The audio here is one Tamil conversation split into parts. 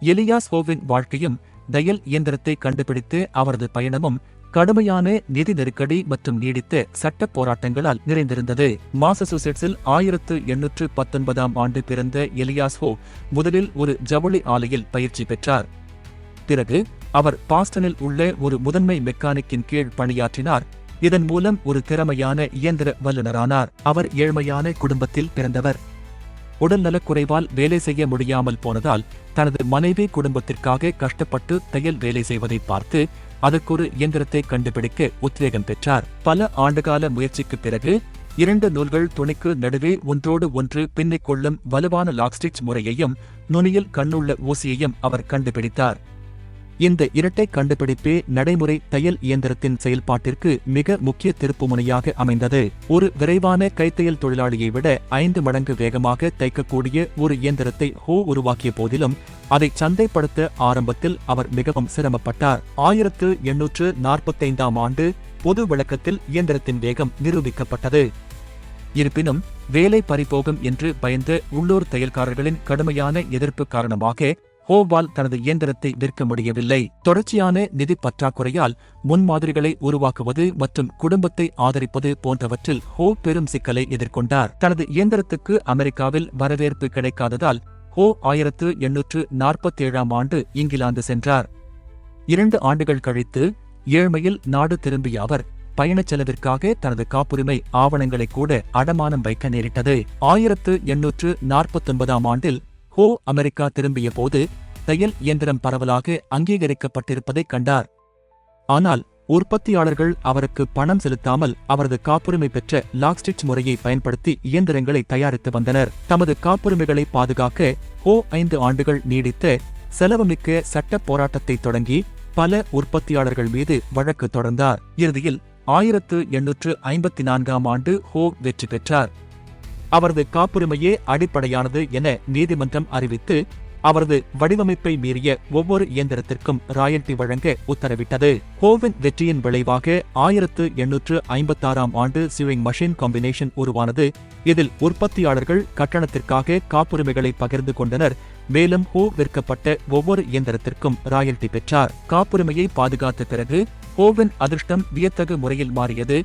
எலியாஸ் ஹோவின் வாழ்க்கையும் தையல் இயந்திரத்தை கண்டுபிடித்து அவரது பயணமும் கடுமையான நிதி நெருக்கடி மற்றும் நீடித்த சட்டப் போராட்டங்களால் நிறைந்திருந்தது. மாசசூசெட்ஸில் ஆயிரத்து எண்ணூற்று பத்தொன்பதாம் ஆண்டு பிறந்த எலியாஸ்ஹோ முதலில் ஒரு ஜவுளி ஆலையில் பயிற்சி பெற்றார். பிறகு அவர் பாஸ்டனில் உள்ள ஒரு முதன்மை மெக்கானிக்கின் கீழ் பணியாற்றினார். இதன் மூலம் ஒரு திறமையான இயந்திர வல்லுநரானார். அவர் ஏழ்மையான குடும்பத்தில் பிறந்தவர். உடல்நலக் குறைவால் வேலை செய்ய முடியாமல் போனதால் தனது மனைவி குடும்பத்திற்காக கஷ்டப்பட்டு தையல் வேலை செய்வதை பார்த்து அதற்கொரு இயந்திரத்தை கண்டுபிடிக்க உத்வேகம் பெற்றார். பல ஆண்டுகால முயற்சிக்குப் பிறகு இரண்டு நூல்கள் துணிக்கு நடுவே ஒன்றோடு ஒன்று பின்னிக் கொள்ளும் வலுவான லாக்ஸ்டிச் முறையையும் நுனியில் கண்ணுள்ள ஊசியையும் அவர் கண்டுபிடித்தார். இந்த இரட்டை கண்டுபிடிப்பே நடைமுறை தையல் இயந்திரத்தின் செயல்பாட்டிற்கு மிக முக்கிய திருப்புமுனையாக அமைந்தது. ஒரு விரைவான கைத்தையல் தொழிலாளியை விட ஐந்து மடங்கு வேகமாக தைக்கக்கூடிய ஒரு இயந்திரத்தை ஹோ உருவாக்கிய போதிலும் அதை சந்தைப்படுத்த ஆரம்பத்தில் அவர் மிகவும் சிரமப்பட்டார். ஆயிரத்து எண்ணூற்று நாற்பத்தைந்தாம் ஆண்டு பொது விளக்கத்தில் இயந்திரத்தின் வேகம் நிரூபிக்கப்பட்டது. இருப்பினும் வேலை பறிபோகும் என்று பயந்த உள்ளூர் தையல்காரர்களின் கடுமையான எதிர்ப்பு காரணமாக ஹோவால் தனது இயந்திரத்தை விற்க முடியவில்லை. தொடர்ச்சியான நிதி பற்றாக்குறையால் முன்மாதிரிகளை உருவாக்குவது மற்றும் குடும்பத்தை ஆதரிப்பது போன்றவற்றில் ஹோ பெரும் சிக்கலை எதிர்கொண்டார். தனது இயந்திரத்துக்கு அமெரிக்காவில் வரவேற்பு கிடைக்காததால் ஹோ ஆயிரத்து எண்ணூற்று நாற்பத்தேழாம் ஆண்டு இங்கிலாந்து சென்றார். இரண்டு ஆண்டுகள் கழித்து ஏழ்மையில் நாடு திரும்பிய அவர் பயணச் செலவிற்காக தனது காப்புரிமை ஆவணங்களை கூட அடமானம் வைக்க நேரிட்டது. ஆயிரத்து எண்ணூற்று நாற்பத்தொன்பதாம் ஆண்டில் ஹோ அமெரிக்கா திரும்பிய போது தையல் இயந்திரம் பரவலாக அங்கீகரிக்கப்பட்டிருப்பதைக் கண்டார். ஆனால் உற்பத்தியாளர்கள் அவருக்கு பணம் செலுத்தாமல் அவரது காப்புரிமை பெற்ற லாக்ஸ்டிச் முறையை பயன்படுத்தி இயந்திரங்களை தயாரித்து வந்தனர். தமது காப்புரிமைகளை பாதுகாக்க ஹோ ஐந்து ஆண்டுகள் நீடித்த செலவுமிக்க சட்ட போராட்டத்தை தொடங்கி பல உற்பத்தியாளர்கள் மீது வழக்கு தொடர்ந்தார். இறுதியில் ஆயிரத்து எண்ணூற்று ஐம்பத்தி நான்காம் ஆண்டு ஹோ வெற்றி பெற்றார். அவரது காப்புரிமையே அடிப்படையானது என நீதிமன்றம் அறிவித்து அவரது வடிவமைப்பை மீறிய ஒவ்வொரு இயந்திரத்திற்கும் ராயல்டி வழங்க உத்தரவிட்டது. ஹோவின் வெற்றியின் விளைவாக ஆயிரத்து எண்ணூற்று ஐம்பத்தாறாம் ஆண்டு சிவிங் மஷின் காம்பினேஷன் உருவானது. இதில் உற்பத்தியாளர்கள் கட்டணத்திற்காக காப்புரிமைகளை பகிர்ந்து கொண்டனர். மேலும் ஹோ விற்கப்பட்ட ஒவ்வொரு இயந்திரத்திற்கும் ராயல்டி பெற்றார். காப்புரிமையை பாதுகாத்த பிறகு ஹோவின் அதிர்ஷ்டம் வியத்தகு முறையில் மாறியது.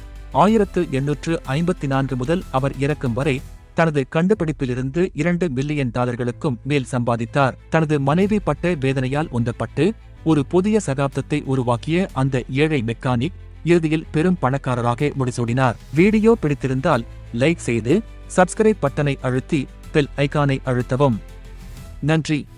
ஆயிரத்து எண்ணூற்று ஐம்பத்தி நான்கு முதல் அவர் இறக்கும் வரை தனது கண்டுபிடிப்பிலிருந்து இரண்டு மில்லியன் டாலர்களுக்கும் மேல் சம்பாதித்தார். தனது மனைவி பட்ட வேதனையால் உந்தப்பட்டு ஒரு புதிய சகாப்தத்தை உருவாக்கிய அந்த ஏழை மெக்கானிக் இறுதியில் பெரும் பணக்காரராக முடிசூடினார். வீடியோ பிடித்திருந்தால் லைக் செய்து சப்ஸ்கிரைப் பட்டனை அழுத்தி பெல் ஐகானை அழுத்தவும். நன்றி.